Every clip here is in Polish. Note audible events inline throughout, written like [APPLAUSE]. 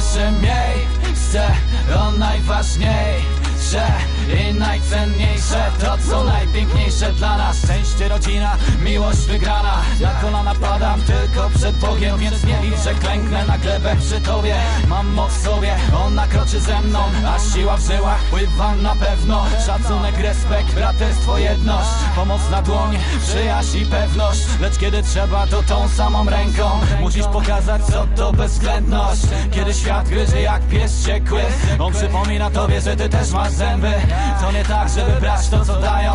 pierwszym jej Chcę o najważniejsze i najcenniejsze najważniejsze. To co najpiękniejsze dla nas. Szczęście, rodzina, miłość wygrana. Na kolana padam tylko przed Bogiem Więc nie licz, klęknę na glebę przy Tobie. Mam moc w sobie, ona kroczy ze mną. A siła w żyłach pływa na pewno. Szacunek, respekt, braterstwo, jedność. Pomoc na dłoń, przyjaźń i pewność. Lecz kiedy trzeba to tą samą ręką. Musisz pokazać co to bezwzględność. Kiedy świat gryzie jak pies wściekły On przypomina tobie, że ty też masz zęby. To nie tak, żeby brać to co dają.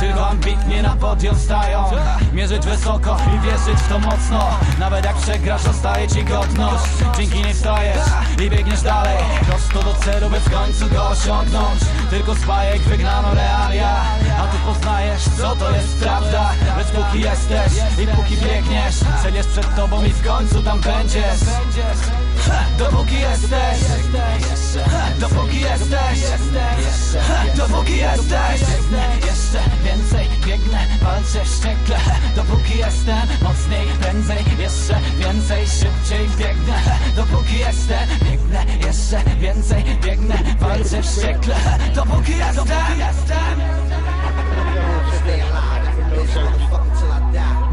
Tylko ambitnie na podium stają. Mierzyć wysoko i wierzyć w to mocno. Nawet jak przegrasz, zostaje ci godność. Dzięki niej wstajesz i biegniesz dalej. Prosto do celu, by w końcu go osiągnąć. Tylko z bajek wygnano realia. A ty poznajesz, co to jest prawda. Lecz póki jesteś i póki biegniesz Cel jest przed tobą i w końcu tam będziesz. Dopóki jesteś Ha, Dopóki jesteś. Dopóki jesteś. Jeszcze więcej biegnę, walczę wściekle. Dopóki jestem mocniej, prędzej Jeszcze więcej, szybciej biegnę. Dopóki jestem, biegnę Jeszcze więcej biegnę, walczę wściekle. Dopóki jestem.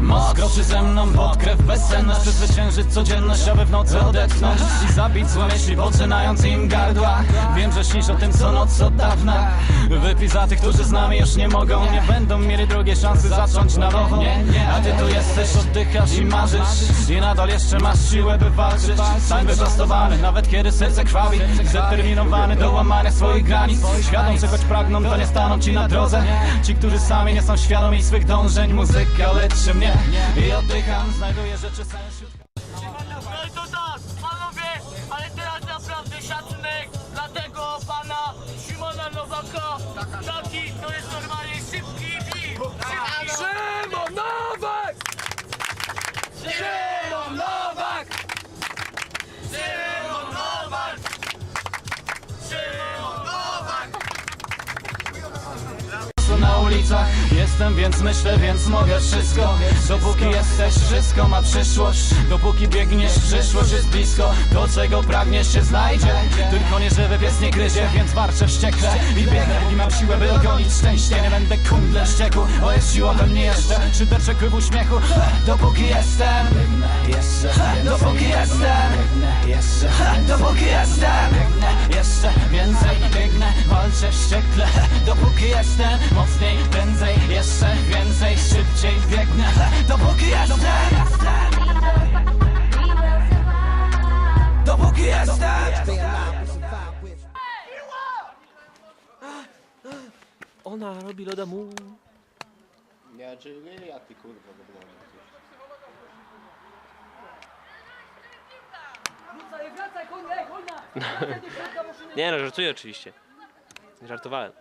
Moc kroczy ze mną pod krew bezsenność Przezwyciężyć codzienność, aby w nocy odetchnąć I zabić złe myśli, poczynając im gardła. Wiem, że śnisz o tym co noc od dawna. Wypij za tych, którzy z nami już nie mogą. Nie będą mieli drugiej szansy zacząć na nowo. A ty tu jesteś, oddychasz i marzysz. I nadal jeszcze masz siłę, by walczyć. Stań wyprostowany, nawet kiedy serce krwawi. Zdeterminowany do łamania swoich granic. Świadom, że choć pragną, to nie staną ci na drodze. Ci, którzy sami nie są świadomi swych dążeń. Muzyka leczy mnie i oddycham Znajduję rzeczy sens wśród No i to tak, panowie, ale teraz naprawdę szacunek dla tego pana Szymona Nowaka. Taki to jest normalnie Jestem, więc myślę, więc mogę wszystko. Dopóki jesteś, wszystko ma przyszłość. Dopóki biegniesz, przyszłość jest blisko. To czego pragniesz się znajdzie. Tylko nie żywy pies nie gryzie, więc marczę wściekle I biegnę, póki mam siłę, by dogonić szczęście Nie będę kundlem ścieku, bo jest siła we mnie jeszcze. Szyderczek w uśmiechu, dopóki jestem. Jeszcze, dopóki jestem. Dopóki jestem. Jeszcze. Więcej biegnę, walczę wściekle. Dopóki jestem mocniej, Ona robi loda mu. Ja czyli jak ty kurwa dobra. [LAUGHS] Nie no, żartuję oczywiście. Nie żartowałem.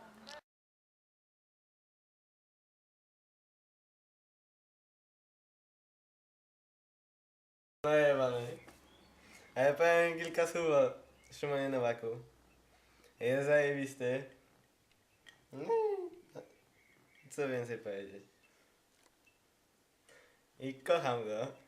No jebany. Ale powiem kilka słów o Szymonie Nowaku. Jest zajebisty. No co więcej powiedzieć. I kocham go.